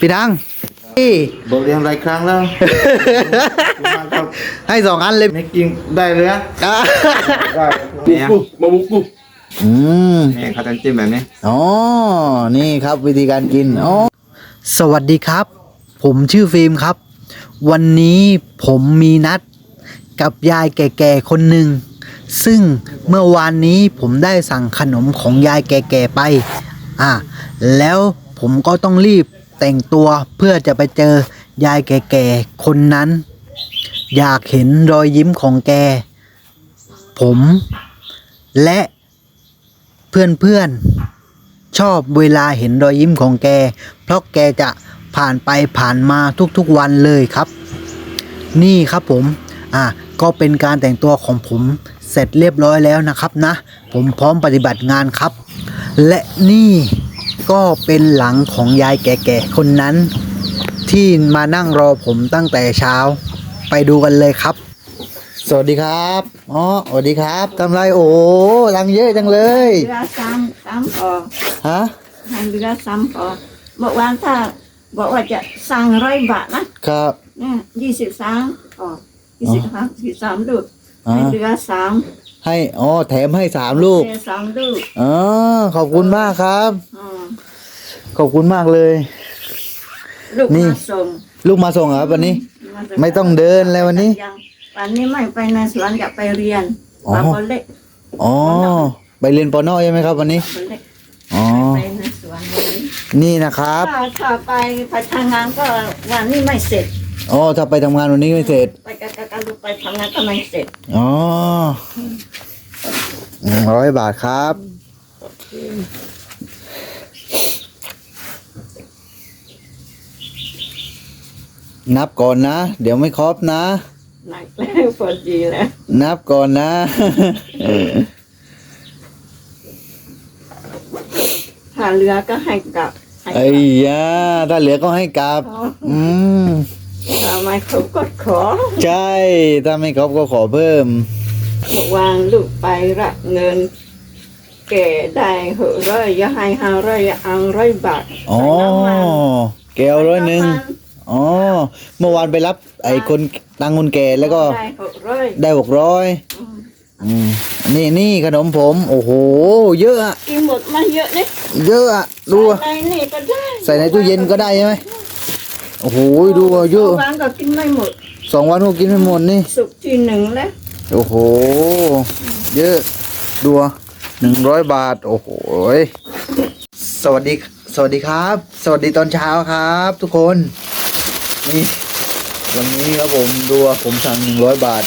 พี่ดังนี่บอกเรียนหลายครั้งแล้วมาครับให้สองอันเลยไม่กินได้เลยนะอะได้เนี่ยมาบุกบุกอืมเนี่ยเขาต้องจิ้มแบบนี้อ๋อนี่ครับวิธีการกินอ๋อสวัสดีครับ ผมชื่อฟิล์มครับ วันนี้ผมมีนัดกับยายแก่ๆคนหนึ่งซึ่งเมื่อวานนี้ผมได้สั่งขนมของยายแก่ๆไป อะแล้วผมก็ต้องรีบ แต่งตัวเพื่อจะไปเจอยายแก่ๆคนนั้น อยากเห็นรอยยิ้มของแก ผม และเพื่อนๆชอบเวลาเห็นรอยยิ้มของแก เพราะแกจะผ่านไปผ่านมาทุกๆวันเลยครับ นี่ครับผม อะก็เป็นการแต่งตัวของผมเสร็จเรียบร้อยแล้วนะครับนะ ผมพร้อมปฏิบัติงานครับ และนี่ ก็เป็นหลังของยายแก่ๆคนนั้น ที่มานั่งรอผมตั้งแต่เช้า ไปดูกันเลยครับ สวัสดีครับอ๋อสวัสดีครับทำไรโอ้รังเยอะจังเลยเรือซ้ำซ้ำพอฮะให้เรือซ้ำพอเมื่อวานถ้าบอกว่าจะสั่งร้อยบาทนะครับเนี่ยยี่สิบสามพอยี่สิบสามสิบสามลูกอ๋อให้เรือสามให้อ๋อแถมให้สามลูกเรือสามลูกอ๋อขอบคุณมากครับอ๋อ ขอบคุณมากเลย ลูกนี่ มาส่งลูกมาส่งเหรอครับวันนี้าส่ไม่ต้องเดินเลยวันนี้ ยังวันนี้ไม่ไปในสวนจะไปเรียนอ๋อบางคนเล็กอ๋อ ไปเรียนปอนอใช่ไหมครับ วันนี้ คนเล็กอ๋อ ไปในสวนวันนี้นี่นะครับ ถ้าถ้าไปไปทำงานก็วันนี้ไม่เสร็จ อ๋อ ถ้าไปทำงานวันนี้ไม่เสร็จ ไปกับกับลูกไปทำงานก็ไม่เสร็จอ๋อหนึ่งร้อยบาทครับ นับก่อนนะ เดี๋ยวไม่ครบนะ หนักแล้วพอดีแล้วนับก่อนนะถ้าเรือก็ให้กลับให้กไอ้ลับยาถ้าเหลือก็ให้กลับอ๋ออืมถ้าไม่เขาก็ขอใช่ ถ้าไม่ครบก็ขอเพิ่ม วางลูกไปรับเงิน แก่ได้หกร้อยอย่าให้ห้าร้อยอย่าเอาร้อยบาทอ๋อใส่น้ำมันแก้วร้อยหนึ่ง อ๋อเมื่อวานไปรับ ไอ้คนตังคนแก่แล้วก็ได้หกร้อยได้หกร้อยอืมนี่นี่ขนมผม โอ้โห เยอะอะกินหมดมาเยอะนี่เยอะอะดูอะใส่ในนี่ก็ได้ใส่ในตู้เย็นก็ได้ใช่ไหมโอ้โหดูอะเยอะวางก็กินไม่หมดสองวันก็กินไม่หมดนี่ สุกที่หนึ่งแล้วโอ้โห เยอะดูหนึ่งร้อยบาท โอ้โหยสวัสดี สวัสดีครับ สวัสดีตอนเช้าครับ ทุกคน นี่วันนี้ครับผมดูว่าผมสั่งหนึ่งร้อยบาท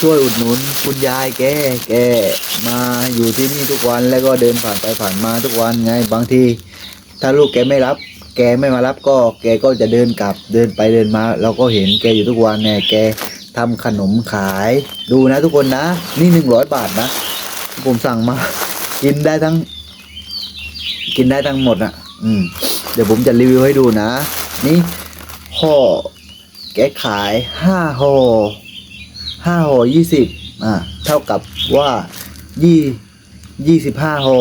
ช่วยอุดหนุน คุณยายแกแกมาอยู่ที่นี่ทุกวันแล้วก็เดินผ่านไปผ่านมาทุกวันไงบางที ถ้าลูกแกไม่รับ แกไม่มารับก็แกก็จะเดินกลับเดินไปเดินมา เราก็เห็นแกอยู่ทุกวันเนี่ยแกทำขนมขายดูนะทุกคนนะ นี่หนึ่งร้อยบาทนะ ผมสั่งมา กินได้ทั้ง กินได้ทั้งหมดอะ อืม เดี๋ยวผมจะรีวิวให้ดูนะ นี่ห่อแกขายห้าห่อห้าห่อยี่สิบอ่าเท่ากับว่ายี่ยี่สิบห้าห่อ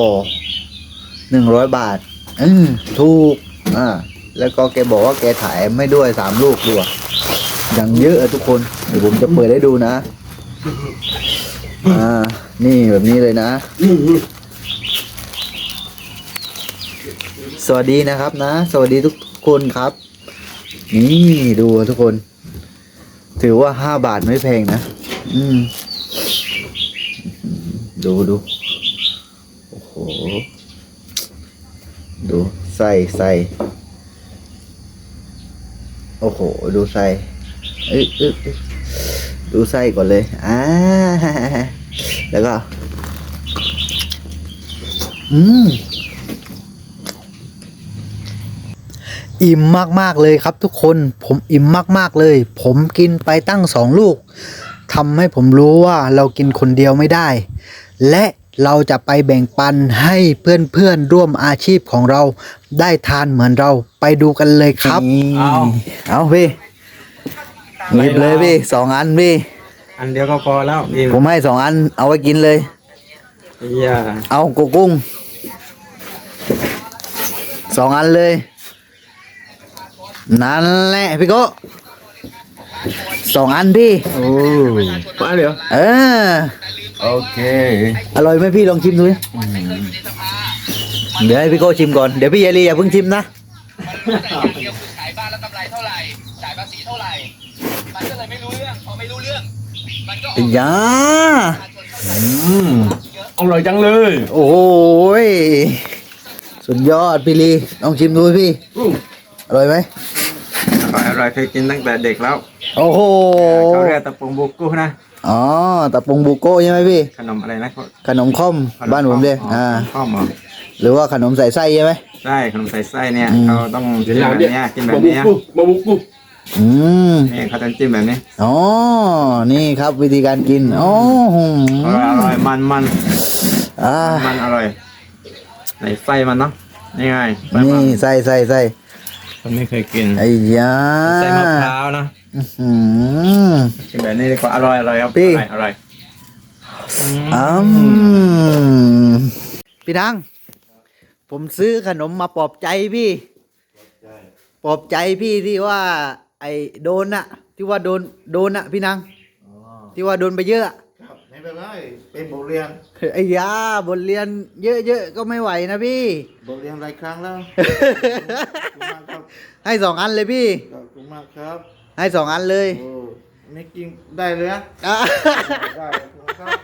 หนึ่งร้อยบาทอืมถูกอ่าแล้วก็แกบอกว่าแกถ่ายไม่ด้วยสามลูกด้วยอย่างเยอะอะทุกคนเดี๋ยวผมจะเปิดให้ดูนะ อ่า นี่แบบนี้เลยนะ สวัสดีนะครับนะ สวัสดีทุกคนครับ นี่ดูทุกคน ถือว่าห้าบาทไม่แพงนะ อืม ดูดูโอ้โห ดูใส่ใส่โอ้โห ดูใส่เอ้ยเอ้ยเอ้ยดูไส้ก่อนเลย อ่า แล้วก็ อืม อิ่มมากๆเลยครับทุกคนผมอิ่มมากๆเลย ผมกินไปตั้งสองลูกทำให้ผมรู้ว่าเรากินคนเดียวไม่ได้ และเราจะไปแบ่งปันให้เพื่อนๆร่วมอาชีพของเราได้ทานเหมือนเราไปดูกันเลยครับ เอาเอาพี่หยิบเลยพี่สองอันพี่ อันเดียวก็พอแล้วเองผมให้สองอันเอาไว้กินเลย อย่าเอาโกกุ้งสองอันเลย นั่นแหละพี่โกสองอันพี่ โอ้มาเดี๋ยวเออ โอเค อร่อยไหมพี่ลองชิมดูดิเดี๋ยวให้พี่โก้ชิมก่อน เดี๋ยวพี่เยลีอย่าเพิ่งชิมนะเดียวคือขายบ้านแล้วกำไรเท่าไหร่จ่ายภาษีเท่าไหร่ มันก็เลยไม่รู้เรื่องพอไม่รู้เรื่อง มันก็ออกยาอืมอร่อยจังเลย โอ้ยสุดยอดพี่ลีลองชิมดูพี่ อู้อร่อยไหมอร่อยอร่อยเคยกินตั้งแต่เด็กแล้ว โอ้โหเขาเรียกตะปงบุกุนะ อ๋อตะปงบุโก้ใช่ไหมพี่ ขนมอะไรนะเขาขนมข้อมบ้านผมเลยอ่าข้อมเหรอหรือว่าขนมใส่ไส้ใช่ไหมใช่ขนมใส่ไส้เนี่ยอืมเขาต้องกินแบบเนี้ยกินแบบเนี้ยมาบุกกุอืมนี่เขาต้องจิ้มแบบนี้อ๋อนี่ครับวิธีการกินอ๋อหืมอร่อยอร่อยมันมันอ่ามันอร่อยในไส้มันเนาะนี่ไงไส้มันี่ใส่ใส่ใส่ ผมไม่เคยกินไอ้ยาไส้มะพร้าวนะอื้อหือ กินแบบนี้ดีกว่าอร่อยอร่อยครับพี่ อร่อยอร่อยอืมอืมพี่ดัง ผมซื้อขนมมาปลอบใจพี่ ปลอบใจพี่ที่ว่า ไอ้โดนอะที่ว่าโดนโดนอะพี่นางที่ว่าโดนไปเยอะอะครับไม่ เป็นไรเป็นบทเรียนไอ้ยาบทเรียนเยอะๆก็ไม่ไหวนะพี่ บทเรียนหลายครั้งแล้วขอบคุณมากครับให้สองอันเลยพี่ขอบคุณมากครับ ให้สองอันเลยโอ้ไม่กินได้เลยนะอะได้ขอบคุณครับ